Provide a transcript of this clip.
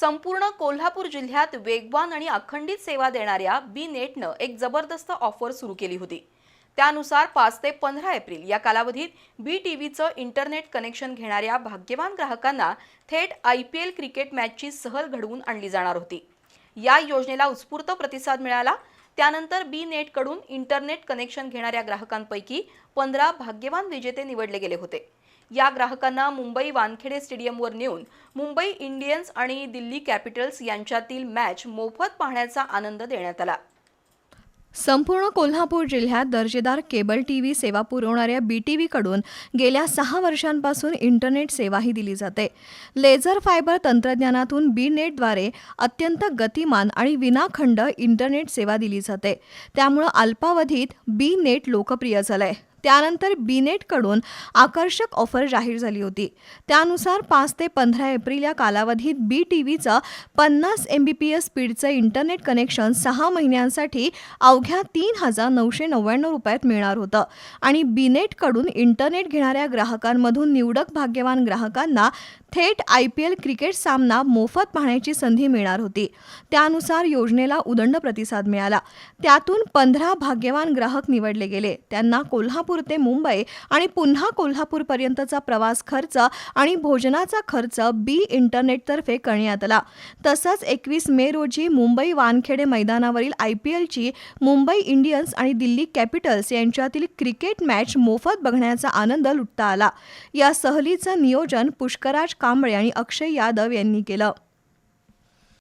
संपूर्ण कोल्हापूर जिल्ह्यात वेगवान आणि अखंडित सेवा देणाऱ्या बी नेटनं एक जबरदस्त ऑफर सुरू केली होती. त्यानुसार पाच ते पंधरा एप्रिल या कालावधीत बी टी व्हीचं इंटरनेट कनेक्शन घेणाऱ्या भाग्यवान ग्राहकांना थेट आय पी एल क्रिकेट मॅचची सहल घडवून आणली जाणार होती. या योजनेला उत्स्फूर्त प्रतिसाद मिळाला. त्यानंतर बी नेटकडून इंटरनेट कनेक्शन घेणाऱ्या ग्राहकांपैकी पंधरा भाग्यवान विजेते निवडले गेले होते. या ग्राहकांना मुंबई वानखेडे स्टेडियमवर नेऊन मुंबई इंडियन्स आणि दिल्ली कॅपिटल्स यांच्यातील मॅच मोफत पाहण्याचा आनंद देण्यात आला. संपूर्ण कोल्हापूर जिल्ह्यात दर्जेदार केबल टी व्ही सेवा पुरवणाऱ्या बी टी व्हीकडून गेल्या सहा वर्षांपासून इंटरनेट सेवाही दिली जाते. लेझर फायबर तंत्रज्ञानातून बी नेटद्वारे अत्यंत गतिमान आणि विनाखंड इंटरनेट सेवा दिली जाते. त्यामुळं अल्पावधीत बी नेट लोकप्रिय झालंय. त्यानंतर बीनेटकडून आकर्षक ऑफर जाहीर झाली होती. त्यानुसार पाच ते पंधरा एप्रिल या कालावधीत बी टी व्हीचं पन्नास एम बी पी एस स्पीडचं इंटरनेट कनेक्शन सहा महिन्यांसाठी अवघ्या तीन हजार नऊशे नव्याण्णव रुपयात मिळणार होतं आणि बीनेटकडून इंटरनेट घेणाऱ्या ग्राहकांमधून निवडक भाग्यवान ग्राहकांना थेट आय पी एल क्रिकेट सामना मोफत पाहण्याची संधी मिळणार होती. त्यानुसार योजनेला उदंड प्रतिसाद मिळाला. त्यातून पंधरा भाग्यवान ग्राहक निवडले गेले. त्यांना कोल्हापूर कोल्हापूर ते मुंबई आणि पुन्हा कोल्हापूरपर्यंतचा प्रवास खर्च आणि भोजनाचा खर्च बी इंटरनेटतर्फे करण्यात आला. तसंच एकवीस मे रोजी मुंबई वानखेडे मैदानावरील आय पी एलची मुंबई इंडियन्स आणि दिल्ली कॅपिटल्स यांच्यातील क्रिकेट मॅच मोफत बघण्याचा आनंद लुटता आला. या सहलीचं नियोजन पुष्कराज कांबळे आणि अक्षय यादव यांनी केलं.